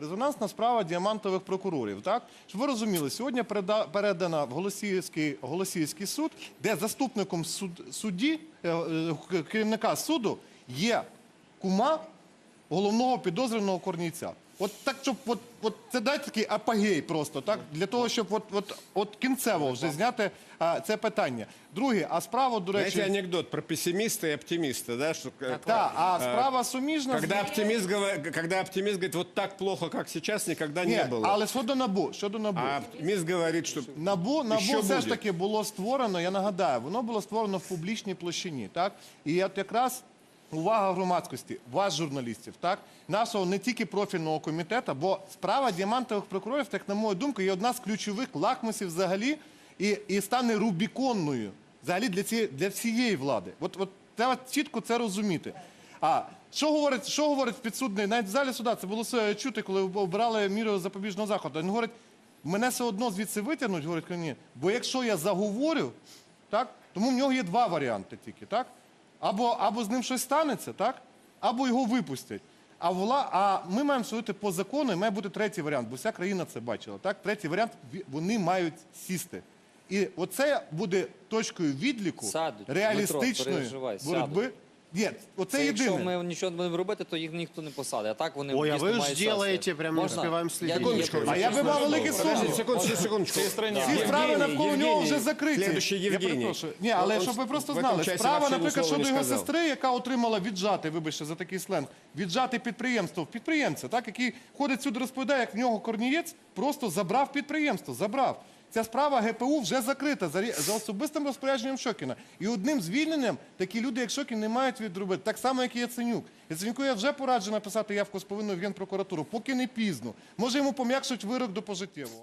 Резонансна справа діамантових прокурорів. Так щоб ви розуміли, сьогодні передана в Голосіївський, Голосіївський суд, де заступником суд, судді е, е, керівника суду є кума головного підозрюваного Корнійця. От так, щоб от, от це дайте такий апогей просто, так для того, щоб от, от, от кінцево вже зняти а, це питання. Друге, а справа, до речі, Знаете анекдот про пессимиста и оптимиста, да? Что, та, а справа суміжна. з- когда, оптимист, говор- когда оптимист говорит, вот так плохо, как сейчас, никогда Ні, не было. але щодо набу, щодо набу. А оптимист говорит, что Набу, набу Що все ж таки було створено, я нагадаю, воно було створено в публічній площині, так? І от якраз увага громадськості, вас, журналістів, так? Нашого не тільки профільного комітету, бо справа діамантових прокурорів, так на мою думку, є одна з ключових лакмусів взагалі і, і стане рубіконною взагалі для, цієї, для всієї влади. От, от треба чітко це розуміти. А що говорить, що говорить підсудний? Навіть в залі суда це було чути, коли обирали міру запобіжного заходу. Він говорить, мене все одно звідси витягнуть, говорить, ні. Бо якщо я заговорю, так, тому в нього є два варіанти тільки, так? Або, або з ним щось станеться, так? Або його випустять. А, вла... а ми маємо судити по закону, і має бути третій варіант, бо вся країна це бачила. Так? Третій варіант вони мають сісти. І оце буде точкою відліку Сядуть, реалістичної Дмитро, боротьби. Ні, оце Це якщо ми нічого не будемо робити, то їх ніхто не посадить. А так вони Ой, а дійсно ви ж мають делаєте, сенс. прям не Можна? успіваємо Я- Секундочку. А я би мав велике Подождите, сумнів. секундочку, секундочку. Всі справи навколо нього вже закриті. Следующий Я Євгеній. перепрошую. Ні, але щоб ви в просто этом знали, справа, вообще наприклад, слова щодо не його сказав. сестри, яка отримала віджати, вибачте за такий сленг, віджати підприємство. в Підприємця, так, який ходить сюди, розповідає, як в нього корнієць просто забрав підприємство, забрав. Ця справа ГПУ вже закрита за, за особистим розпорядженням Шокіна. І одним звільненням такі люди, як Шокін, не мають відробити. Так само, як і Яценюк. Яценюку я вже пораджу написати явку з повинною в Генпрокуратуру, поки не пізно. Може йому пом'якшуть вирок до пожиттєвого.